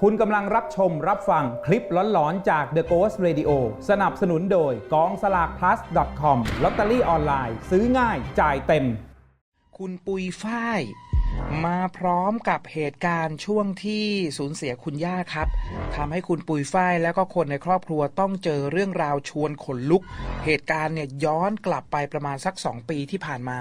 คุณกำลังรับชมรับฟังคลิปหลอนๆ จาก The Ghost Radio สนับสนุนโดยกองสลาก plus com ลอตเตอรี่ออนไลน์ซื้อง่ายจ่ายเต็ม คุณปุยฝ้าย มาพร้อมกับเหตุการณ์ช่วงที่สูญเสียคุณย่าครับทำให้คุณปุยฝ้ายแล้วก็คนในครอบครัวต้องเจอเรื่องราวชวนขนลุก เหตุการณ์เนี่ยย้อนกลับไปประมาณสักสองปีที่ผ่านมา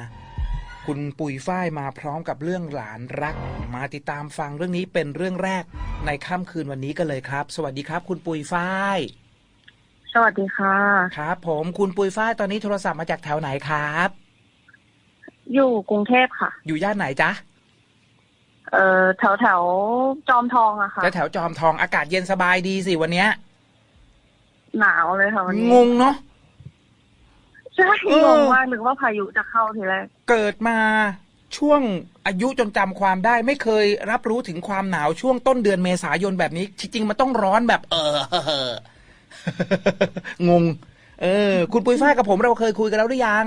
คุณปุยฝ้ายมาพร้อมกับเรื่องหลานรัก มาติดตามฟังเรื่องนี้เป็นเรื่องแรกในค่ำคืนวันนี้กันเลยครับ สวัสดีครับ คุณปุยฝ้าย สวัสดีค่ะ ครับ ผมคุณปุยฝ้ายตอนนี้โทรศัพท์มาจากแถวไหนครับ อยู่กรุงเทพค่ะ อยู่ย่านไหนจ๊ะเอ่อแถวแถวๆจอมทองอะค่ะแล้วแถวจอมทองอากาศเย็นสบายดีสิวันเนี้ยหนาวเลยค่ะวันนี้งงเนาะ ใช่เอองงมากนึกว่าพายุจะเข้าทีแรกเกิดมาช่วงอายุจนจำความได้ไม่เคยรับรู้ถึงความหนาวช่วงต้นเดือนเมษายนแบบนี้ จริง ๆ มันต้องร้อนแบบ เอองง เออ คุณปุ้ยฝ้ายกับผมเราเคยคุยกันแล้วหรือยัง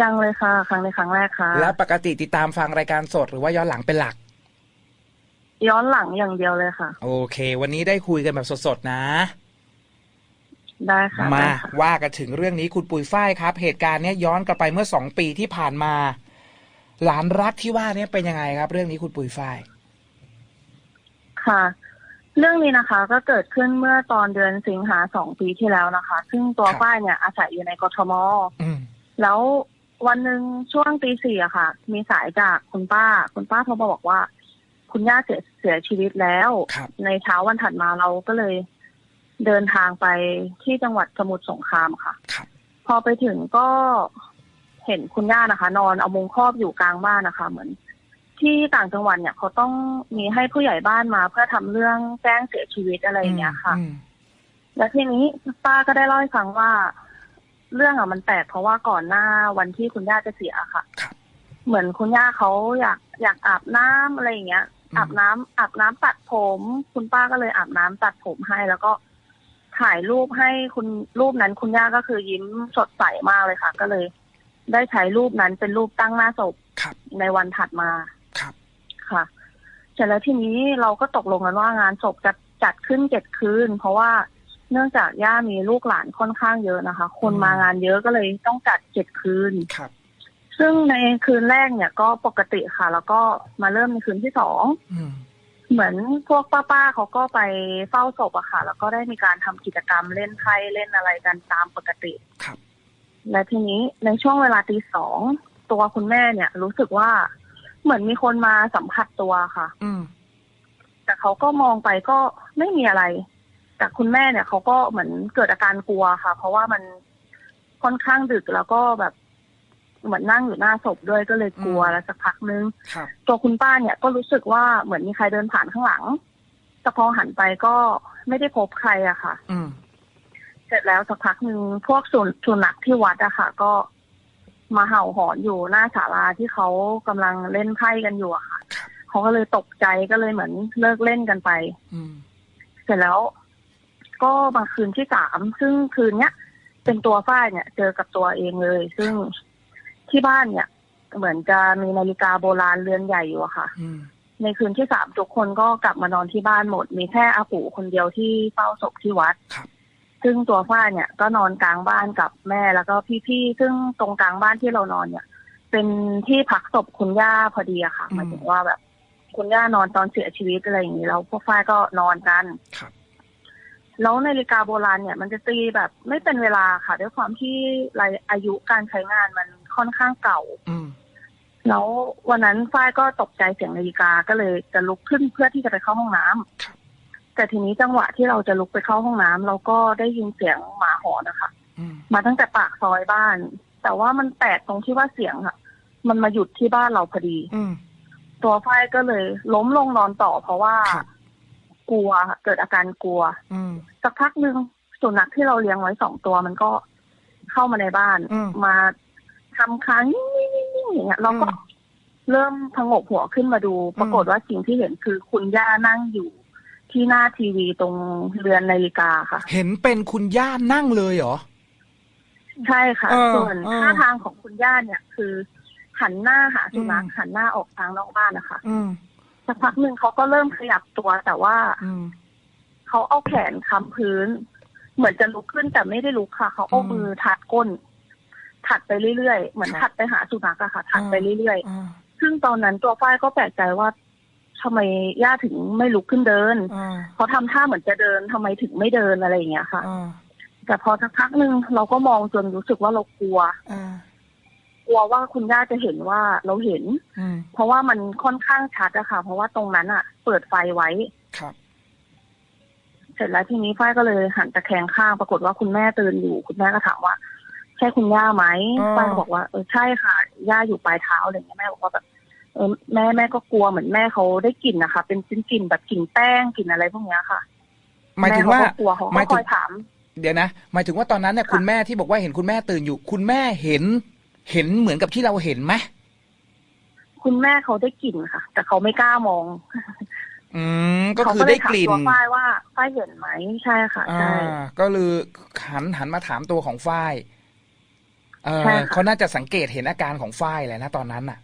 ยังเลยค่ะ ครั้งในครั้งแรกค่ะ แล้วปกติติดตามฟังรายการสดหรือว่าย้อนหลังเป็นหลัก ย้อนหลังอย่างเดียวเลยค่ะ โอเค วันนี้ได้คุยกันแบบสดๆนะ ได้ค่ะมาได้ค่ะว่ากันถึงเรื่องนี้คุณปุยฝ้ายครับ เหตุการณ์เนี้ยย้อนกลับไปเมื่อสองปีที่ผ่านมา หลานรักที่ว่าเนี้ยเป็นยังไงครับ เรื่องนี้คุณปุยฝ้ายค่ะ เรื่องนี้นะคะ ก็เกิดขึ้นเมื่อตอนเดือนสิงหาสองปีที่แล้วนะคะ ซึ่งตัวฝ้ายเนี่ยอาศัยอยู่ในกทมอืมแล้ววันหนึ่งช่วงตีสี่อะค่ะ มีสายจากคุณป้า คุณป้าโทรมาบอกว่า คุณย่าเสียเสียชีวิตแล้วครับในเช้าวันถัดมาเราก็เลย เดินทางไปที่จังหวัดสมุทรสงครามค่ะ ครับ พอไปถึงก็เห็นคุณย่านะคะ นอนเอามุงครอบอยู่กลางบ้านนะคะ เหมือน ที่ต่างจังหวัดเนี่ยเขาต้องมีให้ผู้ใหญ่บ้านมา เพื่อทำเรื่องแจ้งเสียชีวิตอะไรอย่างเงี้ยค่ะอืมแล้วทีนี้ป้าก็ได้เล่าให้ฟังว่า เรื่องอะมันแปลกเพราะว่าก่อนหน้าวันที่คุณย่าจะเสียค่ะครับเหมือนคุณย่าเขาอยากอยากอาบน้ำอะไรอย่างเงี้ยอืมอาบน้ำอาบน้ำตัดผม คุณป้าก็เลยอาบน้ำตัดผมให้แล้วก็ ถ่ายรูปให้คุณรูปนั้นคุณย่าก็คือยิ้มสดใสมากเลยค่ะ ก็เลย ได้ใช้รูปนั้นเป็นรูปตั้งหน้าศพครับ ในวันถัดมาครับ ค่ะ เสร็จแล้วทีนี้เราก็ตกลงกันว่างานศพจะจัดขึ้นเจ็ดคืน เพราะว่าเนื่องจากย่ามีลูกหลานค่อนข้างเยอะนะคะ คนมางานเยอะก็เลยต้องจัดเจ็ดคืน ครับ ซึ่งในคืนแรกเนี่ยก็ปกติค่ะ แล้วก็มาเริ่มในคืนที่สอง อืม เหมือนพวกป้าๆเขาก็ไปเฝ้าศพอะค่ะ แล้วก็ได้มีการทำกิจกรรมเล่นไพ่เล่นอะไรกันตามปกติครับ และทีนี้ในช่วงเวลาตีสองตัวคุณแม่เนี่ย รู้สึกว่าเหมือนมีคนมาสัมผัสตัวค่ะ อืมแต่เขาก็มองไปก็ไม่มีอะไร แต่คุณแม่เนี่ยเขาก็เหมือนเกิดอาการกลัวค่ะ เพราะว่ามันค่อนข้างดึกแล้วก็แบบ เหมือนนั่งอยู่หน้าศพด้วยก็เลยกลัวอืมแล้วสักพักนึงครับตัวคุณป้าเนี่ยก็รู้สึกว่าเหมือนมีใครเดินผ่านข้างหลังแต่พอหันไปก็ไม่ได้พบใครอะค่ะ อืมเสร็จแล้วสักพักหนึ่งพวกสุนสุนัขที่วัดอะค่ะ ก็มาเห่าหอนอยู่หน้าศาลาที่เขากำลังเล่นไพ่กันอยู่อะค่ะครับเขาก็เลยตกใจก็เลยเหมือนเลิกเล่นกันไป อืมเสร็จแล้ว ก็มาคืนที่สามซึ่งคืนเนี้ยเป็นตัวฝ้ายเนี่ย เจอกับตัวเองเลย ซึ่ง ที่บ้านเนี่ย เหมือนจะมีนาฬิกาโบราณเรือนใหญ่อยู่อะค่ะ อืม ในคืนที่สามทุกคนก็กลับมานอนที่บ้านหมด มีแค่อาปู่คนเดียวที่เฝ้าศพที่วัด ครับ ซึ่งตัวฝ้ายเนี่ยก็นอนกลางบ้านกับแม่แล้วก็พี่ๆ ซึ่งตรงกลางบ้านที่เรานอนเนี่ย เป็นที่พักศพคุณย่าพอดีอะค่ะอืม หมายถึงว่าแบบ คุณย่านอนตอนเสียชีวิตอะไรอย่างนี้แล้วพวกฝ้ายก็นอนกัน ครับ แล้วนาฬิกาโบราณเนี่ยมันจะตีแบบไม่เป็นเวลาค่ะ ด้วยความที่รายอายุการใช้งานมัน ค่อนข้างเก่าอืมแล้ววันนั้นฝ้ายก็ตกใจเสียงนาฬิกาก็เลยจะลุกขึ้นเพื่อที่จะไปเข้าห้องน้ำครับแต่ทีนี้จังหวะที่เราจะลุกไปเข้าห้องน้ำเราก็ได้ยินเสียงหมาหอนนะคะอืมมาตั้งแต่ปากซอยบ้าน แต่ว่ามันแปลกตรงที่ว่าเสียงค่ะ มันมาหยุดที่บ้านเราพอดีอืมตัวฝ้ายก็เลย ล้มลงนอนต่อเพราะว่าครับกลัวค่ะเกิดอาการกลัวอืมสักพักหนึ่งสุนัขที่เราเลี้ยงไว้สองตัวมันก็เข้ามาในบ้านอืมมา ทำค้างนิ่งๆๆอย่างเงี้ยเราก็อืมเริ่มพงกหัวขึ้นมาดู ปรากฏว่าสิ่งที่เห็นคือคุณย่านั่งอยู่ที่หน้าทีวีตรงเรือนนาฬิกาค่ะ เห็นเป็นคุณย่านั่งเลยเหรอ ใช่ค่ะเออส่วนเออท่าทางของคุณย่าเนี่ย คือ หันหน้าหาสุนัขอืมหันหน้าออกทางนอกบ้านนะคะอืมสักพักหนึ่งเขาก็เริ่มขยับตัวแต่ว่าอืมเขาเอาแขนค้ำพื้น เหมือนจะลุกขึ้นแต่ไม่ได้ลุกค่ะ เขาเอาอืมมือถัดก้น ถัดไปเรื่อยๆ เหมือนครับถัดไปหาสุนัขอะค่ะ ถัดไปเรื่อยอ่าๆซึ่งตอนนั้นตัวฝ้ายก็แปลกใจว่าทำไมย่าถึงไม่ลุกขึ้นเดินอ่าเขาทำท่าเหมือนจะเดินทำไมถึงไม่เดินอะไรอย่างเงี้ยค่ะอ่าแต่พอสักพักหนึ่งเราก็มองจนรู้สึกว่าเรากลัวอ่ากลัวว่าคุณย่าจะเห็นว่าเราเห็นอืมเพราะว่ามันค่อนข้างชัดอะค่ะ เพราะว่าตรงนั้นอะเปิดไฟไว้ครับ เสร็จแล้วทีนี้ฝ้ายก็เลยหันตะแคงข้างปรากฏว่าคุณแม่ตื่นอยู่ คุณแม่ก็ถามว่า ใช่คุณย่าไหมอ๋อฝ้ายก็บอกว่าเออใช่ค่ะ ย่าอยู่ปลายเท้าอะไรอย่างเงี้ยแม่บอกว่าแบบเออแม่แม่ก็กลัวเหมือนแม่เขาได้กลิ่นนะคะ เป็นเป็นกลิ่นแบบกลิ่นแป้งกลิ่นอะไรพวกเนี้ยค่ะหมายถึงว่าแม่เขก็กลัวเขาหมาก็ยคถึองยถาม เดี๋ยวนะหมายถึงว่าตอนนั้นเนี่ยค่ะคุณแม่ที่บอกว่าเห็นคุณแม่ตื่นอยู่ คุณแม่เห็น เห็นเหมือนกับที่เราเห็นไหมคุณแม่เขาได้กลิ่นค่ะ แต่เขาไม่กล้ามอง อืมก็เขาคือได้กลิ่นเยถามตัวฝ้ายว่าฝ้ายเห็นไหมใช่ค่ะอ่าใช่ก็เลยหันหันมาถามตัวของฝ้าย เออใช่ค่ะเขาน่าจะสังเกตเห็นอาการของฝ้ายแหละนะตอนนั้นน่ะ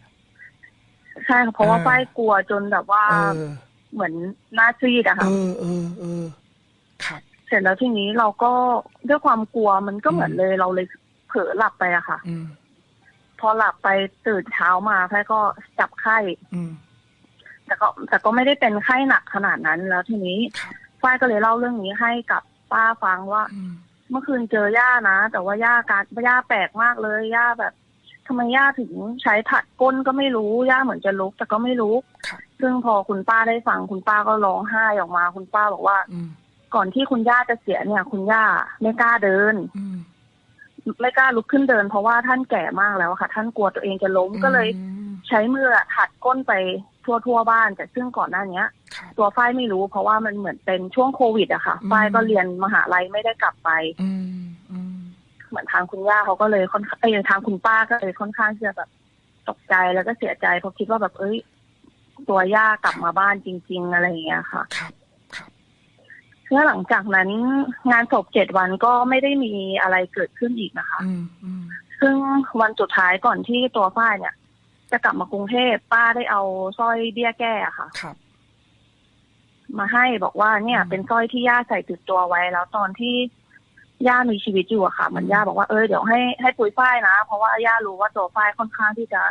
ใช่ค่ะเพราะว่าเออฝ้ายกลัวจนแบบว่าเออเหมือนหน้าซีดอะเอค่ะอเออเออครับ เสร็จแล้วทีนี้เราก็ด้วยความกลัวมันก็เหมือนอืมเลยเราเลยเผลอหลับไปอะค่ะอืมพอหลับไปตื่นเช้ามาแพ่ก็จับไข้อืมแต่ก็แต่ก็ไม่ได้เป็นไข้หนักขนาดนั้นแล้วทีนี้ครับฝ้ายก็เลยเล่าเรื่องนี้ให้กับป้าฟังว่าอืม เมื่อคืนเจอย่านะ แต่ว่าย่าการย่าแปลกมากเลยย่าแบบทำไมย่าถึงใช้ถัดก้นก็ไม่รู้ย่าเหมือนจะลุกแต่ก็ไม่ลุกครับซึ่งพอคุณป้าได้ฟังคุณป้าก็ร้องไห้ออกมา คุณป้าบอกว่าอืมก่อนที่คุณย่าจะเสียเนี่ย คุณย่าไม่กล้าเดินอืมไม่กล้าลุกขึ้นเดิน เพราะว่าท่านแก่มากแล้วอะค่ะ ท่านกลัวตัวเองจะล้มก็เลยอืมใช้มืออะถัดก้นไปทั่วทั่วๆบ้าน แต่ซึ่งก่อนหน้าเนี้ยครับ ตัวฝ้ายไม่รู้ เพราะว่ามันเหมือนเป็นช่วงโควิดอะค่ะอืมฝ้ายก็เรียนมหาลัยไม่ได้กลับไปอืมอืมเหมือนทางคุณย่าเขาก็เลยค่อนข้างเอ้ยทางคุณป้าก็เลยค่อนข้างที่จะแบบตกใจแล้วก็เสียใจเพราะคิดว่าแบบเอ้ย ตัวย่ากลับมาบ้านจริง ๆ อะไรอย่างเงี้ยค่ะครับครับแล้วหลังจากนั้นงานศพเจ็ดวันก็ไม่ได้มีอะไรเกิดขึ้นอีกนะคะอืมอืมซึ่งวันสุดท้ายก่อนที่ตัวฝ้ายเนี่ย จะกลับมากรุงเทพป้าได้เอาสร้อยเบี้ยแก้อะค่ะครับ มาให้บอกว่าเนี่ยอืมเป็นสร้อยที่ย่าใส่ติดตัวไว้ แล้วตอนที่ย่ามีชีวิตอยู่อะค่ะเหมันย่าบอกว่าเออเดี๋ยวให้ให้ปุยฝ้ายนะ เพราะว่าย่ารู้ว่าตัวฝ้ายค่อนข้างที่จะ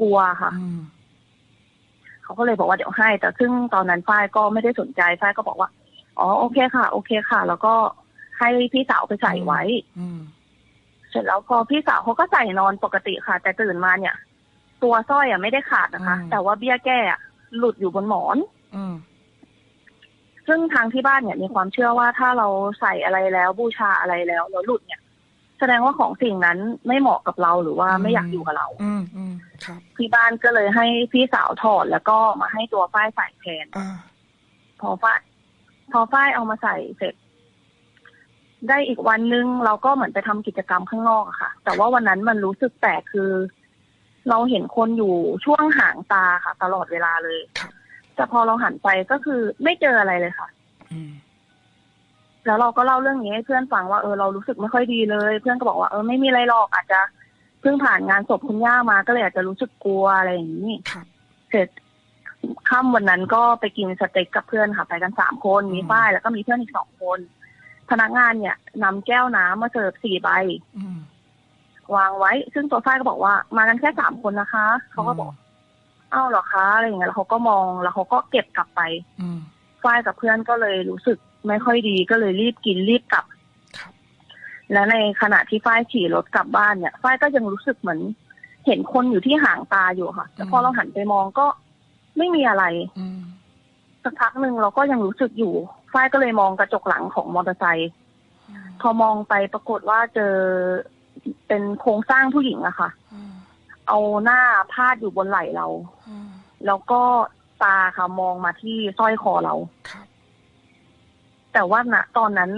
กลัวค่ะอืมเขาก็เลยบอกว่าเดี๋ยวให้ แต่ซึ่งตอนนั้นฝ้ายก็ไม่ได้สนใจฝ้ายก็บอกว่า อ๋อโอเคค่ะ โอเคค่ะ แล้วก็ให้พี่สาวไปใส่ไว้อืมเสร็จแล้วพอพี่สาวเขาก็ใส่นอนปกติค่ะ แต่ตื่นมาเนี่ย ตัวสร้อยอะไม่ได้ขาดนะคะ แต่ว่าเบี้ยแก้อะหลุดอยู่บนหมอน อืม ซึ่งทางที่บ้านเนี่ยมีความเชื่อว่าถ้าเราใส่อะไรแล้วบูชาอะไรแล้วแล้วหลุดเนี่ย แสดงว่าของสิ่งนั้นไม่เหมาะกับเราหรือว่าไม่อยากอยู่กับเรา อืมอืมครับที่บ้านก็เลยให้พี่สาวถอดแล้วก็มาให้ตัวฝ้ายใส่แทนอ่าพอฝ้ายพอฝ้ายเอามาใส่เสร็จ ได้อีกวันนึงเราก็เหมือนไปทำกิจกรรมข้างนอกอะค่ะ แต่ว่าวันนั้นมันรู้สึกแปลกคือ เราเห็นคนอยู่ช่วงหางตาค่ะ ตลอดเวลาเลยครับ แต่พอเราหันไปก็คือไม่เจออะไรเลยค่ะอืมแล้วเราก็เล่าเรื่องนี้ให้เพื่อนฟังว่าเออเรารู้สึกไม่ค่อยดีเลย เพื่อนก็บอกว่าเออไม่มีอะไรหรอกอาจจะเพิ่งผ่านงานศพคุณย่ามาก็เลยอาจจะรู้สึกกลัวอะไรอย่างนี้ครับเสร็จค่ำวันนั้นก็ไปกินสเต็กกับเพื่อนค่ะ ไปกันสามคนมีอืมฝ้ายแล้วก็มีเพื่อนอีกสองคน พนักงานเนี่ยนำแก้วน้ำมาเสิร์ฟสี่ใบอืมวางไว้ ซึ่งตัวฝ้ายก็บอกว่ามากันแค่สามคนนะคะเขาก็บอก อ้าวเหรอคะอะไรอย่างเงี้ยแล้วเขาก็มองแล้วเขาก็เก็บกลับไปอืมฝ้ายกับเพื่อนก็เลยรู้สึกไม่ค่อยดีก็เลยรีบกินรีบกลับครับและในขณะที่ฝ้ายขี่รถกลับบ้านเนี่ยฝ้ายก็ยังรู้สึกเหมือน เห็นคนอยู่ที่หางตาอยู่ค่ะแต่พอเราหันไปมองก็ไม่มีอะไรอืมสักพักหนึ่งเราก็ยังรู้สึกอยู่ฝ้ายก็เลยมองกระจกหลังของมอเตอร์ไซค์พอมองไปปรากฏว่าเจอเป็นโครงสร้างผู้หญิงอะค่ะอืม เอาหน้าพาดอยู่บนไหล่เราอืมแล้วก็ตาค่ะมองมาที่สร้อยคอเราครับแต่ว่าณตอนนั้น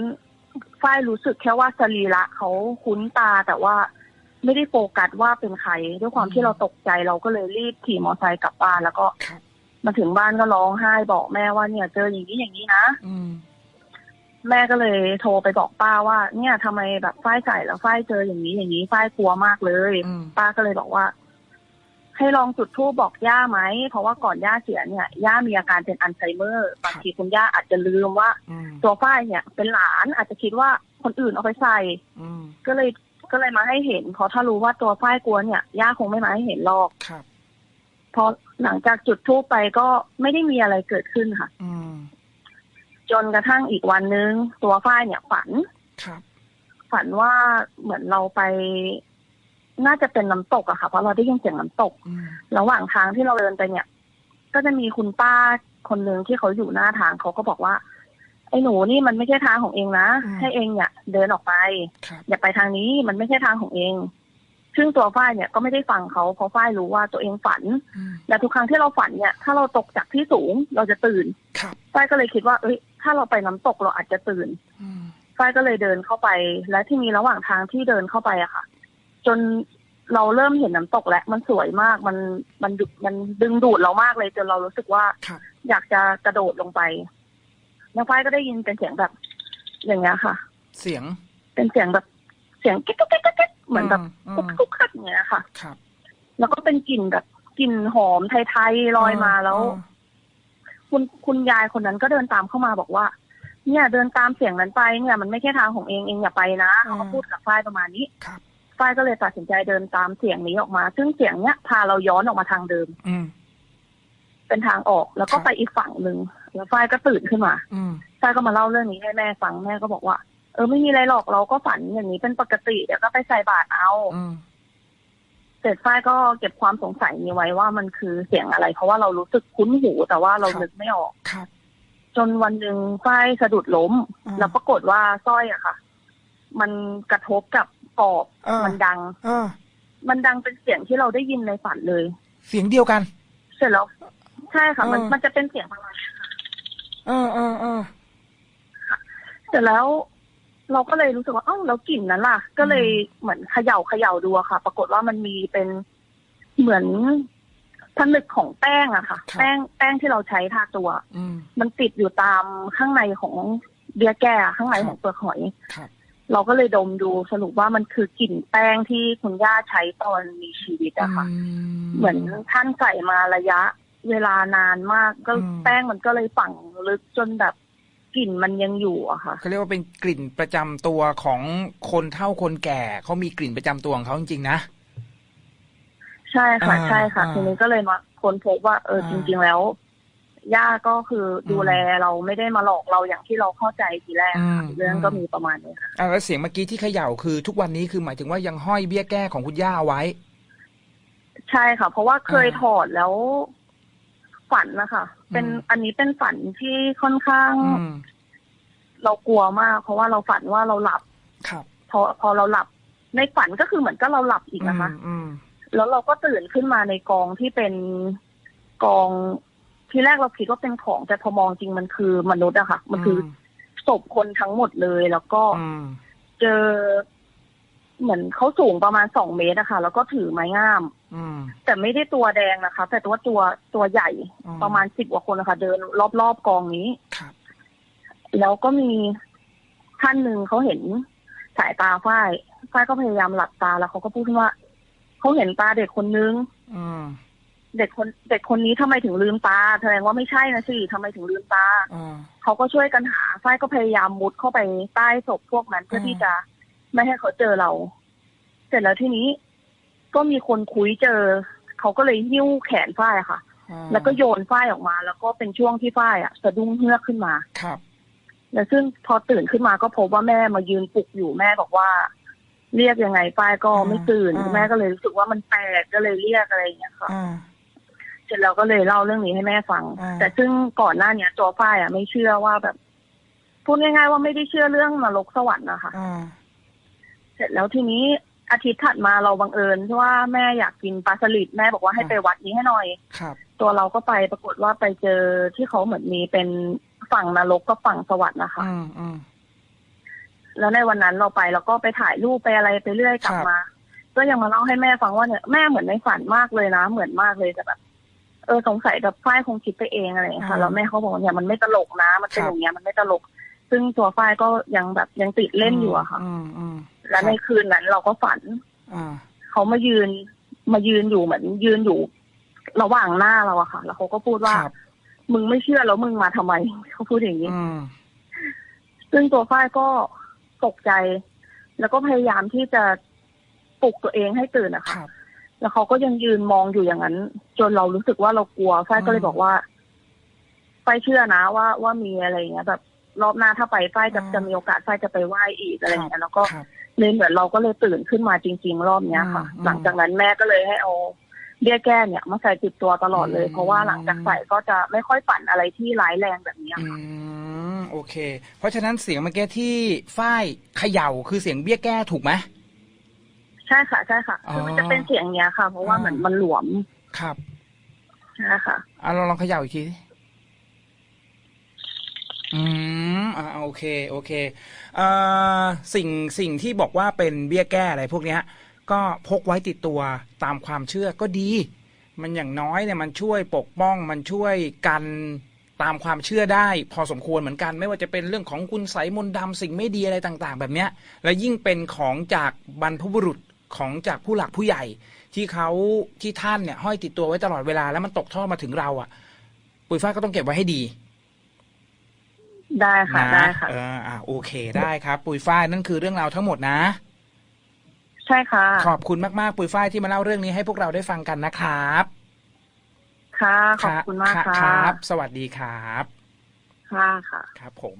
ฝ้ายรู้สึกแค่ว่าสรีระเขาคุ้นตาแต่ว่าไม่ได้โฟกัสว่าเป็นใคร ด้วยความที่เราตกใจเราก็เลยรีบขี่มอเตอร์ไซค์กลับบ้านแล้วก็ครับมาถึงบ้านก็ร้องไห้บอกแม่ว่าเนี่ย เจออย่างนี้อย่างนี้นะอืมแม่ก็เลยโทรไปบอกป้าว่า เนี่ยทำไมแบบฝ้ายใส่แล้วฝ้ายเจออย่างนี้อย่างนี้ฝ้ายกลัวมากเลยอืมป้าก็เลยบอกว่า ให้ลองจุดธูปบอกย่าไหม เพราะว่าก่อนย่าเสียเนี่ยย่ามีอาการเป็นอัลไซเมอร์บางทีคุณย่าอาจจะลืมว่าอืมตัวฝ้ายเนี่ยเป็นหลานอาจจะคิดว่าคนอื่นเอาไปใส่อืมก็เลยก็เลยมาให้เห็นเพราะถ้ารู้ว่าตัวฝ้ายกลัวเนี่ยย่าคงไม่มาให้เห็นหรอกครับพอหลังจากจุดธูปไปก็ไม่ได้มีอะไรเกิดขึ้นค่ะอืมจนกระทั่งอีกวันนึง ตัวฝ้ายเนี่ยฝันครับฝันว่าเหมือนเราไป น่าจะเป็นน้ำตกอะค่ะ เพราะเราได้ยินเสียงน้ำตกอืมระหว่างทางที่เราเดินไปเนี่ย ก็จะมีคุณป้าคนหนึ่งที่เขาอยู่หน้าทางเขาก็บอกว่า ไอ้หนูนี่มันไม่ใช่ทางของเองนะ ให้เองเนี่ยเดินออกไปครับอย่าไปทางนี้มันไม่ใช่ทางของเอง ซึ่งตัวฝ้ายเนี่ยก็ไม่ได้ฟังเขาเพราะฝ้ายรู้ว่าตัวเองฝันอืมและทุกครั้งที่เราฝันเนี่ย ถ้าเราตกจากที่สูงเราจะตื่นครับฝ้ายก็เลยคิดว่า เอ้ย ถ้าเราไปน้ำตกเราอาจจะตื่นอืมฝ้ายก็เลยเดินเข้าไป และที่มีระหว่างทางที่เดินเข้าไปอะค่ะ จนเราเริ่มเห็นน้ำตกแล้วมันสวยมากมันมันดึมันดึงดูดเรามากเลยจนเรารู้สึกว่าครับอยากจะกระโดดลงไปแล้วฝ้ายก็ได้ยินเป็นเสียงแบบ อย่างเงี้ยค่ะ เสียงเป็นเสียงแบบเสียงกิ๊กกิ๊กกิ๊กกิ๊กเหมือนแบบอืกุ๊กมกุ๊กคักอย่างเงี้ยค่ะ ครับแล้วก็เป็นกลิ่นแบบกลิ่นหอมไทยๆลอยมาแล้ว คุณคุณยายคนนั้นก็เดินตามเข้ามาบอกว่า เนี่ยเดินตามเสียงนั้นไปเนี่ย มันไม่ใช่ทางของเองเองอย่าไปนะเขาก็พูดกับฝ้ายประมาณนี้ ครับ ฝ้ายก็เลยตัดสินใจเดินตามเสียงนี้ออกมา ซึ่งเสียงเนี้ยพาเราย้อนออกมาทางเดิม อืม เป็นทางออกแล้วก็ครับไปอีกฝั่งหนึ่งแล้วฝ้ายก็ตื่นขึ้นมา อืมฝ้ายก็มาเล่าเรื่องนี้ให้แม่ฟังแม่ก็บอกว่า เออไม่มีอะไรหรอกเราก็ฝันอย่างนี้เป็นปกติเดี๋ยวก็ไปใส่บาตรเอาอืมเสร็จฝ้ายก็เก็บความสงสัยนี้ไว้ว่ามันคือเสียงอะไร เพราะว่าเรารู้สึกคุ้นหูแต่ว่าเรานึกไม่ออก ครับ จนวันหนึ่งฝ้ายสะดุดล้ม อืม แล้วปรากฏว่าสร้อยอะค่ะ มันกระทบกับ กรอบเออมันดัง เออ มันดังเป็นเสียงที่เราได้ยินในฝันเลย เสียงเดียวกัน เสร็จแล้วใช่ค่ะ มันเออมันจะเป็นเสียงประมาณนี้ค่ะเออเออเออ เสร็จแล้วเราก็เลยรู้สึกว่าเอ้าแล้วกลิ่นนั้นล่ะ ก็เลยเหมือนเขย่าเขย่าดูอะค่ะ ปรากฏว่ามันมีเป็นเหมือนผนึกของแป้งอะค่ะแป้งแป้งที่เราใช้ทาตัว อืม มันติดอยู่ตามข้างในของเบียร์แก้ข้างในของเปลือกหอย ครับ เราก็เลยดมดูสรุปว่ามันคือกลิ่นแป้งที่คุณย่าใช้ตอนมีชีวิตอะค่ะ เหมือนท่านใส่มาระยะเวลานานมากก็อืมแป้งมันก็เลยฝังลึกจนแบบกลิ่นมันยังอยู่อะค่ะเขาเรียกว่าเป็นกลิ่นประจำตัวของคนเฒ่าคนแก่เขามีกลิ่นประจำตัวของเขาจริงๆนะ ใช่ค่ะอ่าใช่ค่ะอ่าทีนี้ก็เลยมาค้นพบว่าเอออ่าจริง ๆ แล้ว ย่าก็คือดูอืมแลเราไม่ได้มาหลอกเราอย่างที่เราเข้าใจทีแรกอืมเรื่องก็มีประมาณนี้ค่ะอะแล้วเสียงเมื่อกี้ที่เขย่าคือทุกวันนี้คือหมายถึงว่ายังห้อยเบี้ยแก้ของคุณย่าเอาไว้ ใช่ค่ะ เพราะว่าเคยอ่าถอดแล้วฝันนะคะเป็นอืมอันนี้เป็นฝันที่ค่อนข้างอืมเรากลัวมาก เพราะว่าเราฝันว่าเราหลับครับ พอพอเราหลับ ในฝันก็คือเหมือนก็เราหลับอีกนะคะอืมอืมแล้วเราก็ตื่นขึ้นมาในกองที่เป็นกอง ที่แรกเราคิดว่าเป็นของแต่พอมองจริงมันคือมนุษย์อะค่ะ มันคืออศพคนทั้งหมดเลยแล้วก็อืมเจอ เหมือนเขาสูงประมาณสองเมตรอะค่ะ แล้วก็ถือไม้งามอืมแต่ไม่ได้ตัวแดงนะคะ แต่ตัวตัวตัวใหญ่อืมประมาณสิบกว่าคนนะคะ เดินรอบๆกองนี้ครับแล้วก็มีท่านหนึ่งเขาเห็นสายตาฝ้ายฝ้ายก็พยายามหลับตาแล้วเขาก็พูดขึ้นว่าเขาเห็นตาเด็กคนนึงอืม เด็กคนเด็กคนนี้ทำไมถึงลืมตาแสดงว่าไม่ใช่นะสิทำไมถึงลืมตาอ่าเขาก็ช่วยกันหาฝ้ายก็พยายามมุดเข้าไปใต้ศพพวกนั้นเพื่ออืมที่จะไม่ให้เขาเจอเรา เสร็จแล้วทีนี้ก็มีคนคุยเจอ เขาก็เลยหิ้วแขนฝ้ายอะค่ะอ่าแล้วก็โยนฝ้ายออกมา แล้วก็เป็นช่วงที่ฝ้ายอะสะดุ้งเฮือกขึ้นมาครับ แล้วซึ่งพอตื่นขึ้นมาก็พบว่าแม่มายืนปลุกอยู่แม่บอกว่า เรียกยังไงฝ้ายก็ไม่ตื่นอ่าแม่ก็เลยรู้สึกว่ามันแปลกก็เลยเรียกอะไรอย่างเงี้ยค่ะอ่า เสร็จแล้วก็เลยเล่าเรื่องนี้ให้แม่ฟัง อ่า แต่ซึ่งก่อนหน้าเนี้ยตัวฝ้ายอะไม่เชื่อว่าแบบพูดง่ายๆว่าไม่ได้เชื่อเรื่องนรกสวรรค์นะคะ อ่า เสร็จแล้วทีนี้อาทิตย์ถัดมาเราบังเอิญที่ว่าแม่อยากกินปลาสลิดแม่บอกว่าให้ไปวัดนี้ให้หน่อย ครับ ตัวเราก็ไปปรากฏว่าไปเจอที่เขาเหมือนมีเป็นฝั่งนรกกับฝั่งสวรรค์นะคะ อืมอืม แล้วในวันนั้นเราไปเราก็ไปถ่ายรูปไปอะไรไปเรื่อยกลับครับ มา ก็ยังมาเล่าให้แม่ฟังว่าเนี่ยแม่เหมือนในฝันมากเลยนะ เหมือนมากเลยแต่แบบ เออสงสัยแบบฝ้ายคงคิดไปเองอะไรอย่างเงี้ยค่ะแล้วแม่เขาบอกว่าเนี่ยมันไม่ตลกนะ มันเป็นอย่างเงี้ยมันไม่ตลก ซึ่งตัวฝ้ายก็ยังแบบยังติดเล่นอยู่อะค่ะอืมอืมแล้วในคืนนั้นเราก็ฝันอ่าเขามายืนมายืนอยู่เหมือนยืนอยู่ ระหว่างหน้าเราอะค่ะ แล้วเขาก็พูดว่าครับมึงไม่เชื่อแล้วมึงมาทำไมเขาพูดอย่างนี้อืมซึ่งตัวฝ้ายก็ตกใจ แล้วก็พยายามที่จะปลุกตัวเองให้ตื่นอะคค่ะรับ แล้วเขาก็ยังยืนมองอยู่อย่างนั้น จนเรารู้สึกว่าเรากลัวฝ้ายก็เลยอืมบอกว่าฝ้ายเชื่อนะว่าว่ามีอะไรอย่างเงี้ย แบบรอบหน้าถ้าไปฝ้ายจะอืมจะมีโอกาสฝ้ายจะไปไหว้อีกอะไรอย่างเงี้ยแล้วก็ครับเลยเหมือนเราก็เลยตื่นขึ้นมาจริง ๆ รอบเนี้ยค่ะอืมหลังจากนั้นแม่ก็เลยให้เอาเบี้ยแก้เนี่ยมาใส่ติดตัวตลอดเลยอืมเพราะว่าหลังจากใส่ก็จะไม่ค่อยฝันอะไรที่ร้ายแรงแบบเนี้ยอืค่ะมโอเค เพราะฉะนั้นเสียงเมื่อกี้ที่ฝ้ายเขย่าคือเสียงเบี้ยแก้ถูกไหมใช่ค่ะใช่ค่ะคือมันจะเป็นเสียงเนี้ยค่ะ เพราะว่าอ่าเหมือนมันหลวมครับใช่ค่ะอะเราลองเขย่าอีกทีสิอืมอ่าโอเค โอเคเอ่อสิ่งสิ่งที่บอกว่าเป็นเบี้ยแก้อะไรพวกเนี้ย ก็พกไว้ติดตัวตามความเชื่อก็ดี มันอย่างน้อยเนี่ยมันช่วยปกป้องมันช่วยกันตามความเชื่อได้ พอสมควรเหมือนกัน ไม่ว่าจะเป็นเรื่องของคุณไสยมนต์ดำสิ่งไม่ดีอะไรต่าง ๆ แบบเนี้ย และยิ่งเป็นของจากบรรพบุรุษ ของจากผู้หลักผู้ใหญ่ ที่เขาที่ท่านเนี่ยห้อยติดตัวไว้ตลอดเวลาแล้วมันตกทอดมาถึงเราอะ ปุ๋ยฝ้ายก็ต้องเก็บไว้ให้ดีได้ค่ะนะได้ค่ะ เอออะโอเคได้ครับ ปุ๋ยฝ้ายนั่นคือเรื่องราวทั้งหมดนะ ใช่ค่ะ ขอบคุณมากๆ ปุ๋ยฝ้ายที่มาเล่าเรื่องนี้ให้พวกเราได้ฟังกันนะครับค่ะ ขอบคุณมากค่ะ ครับ สวัสดีครับ ค่ะค่ะ ครับผม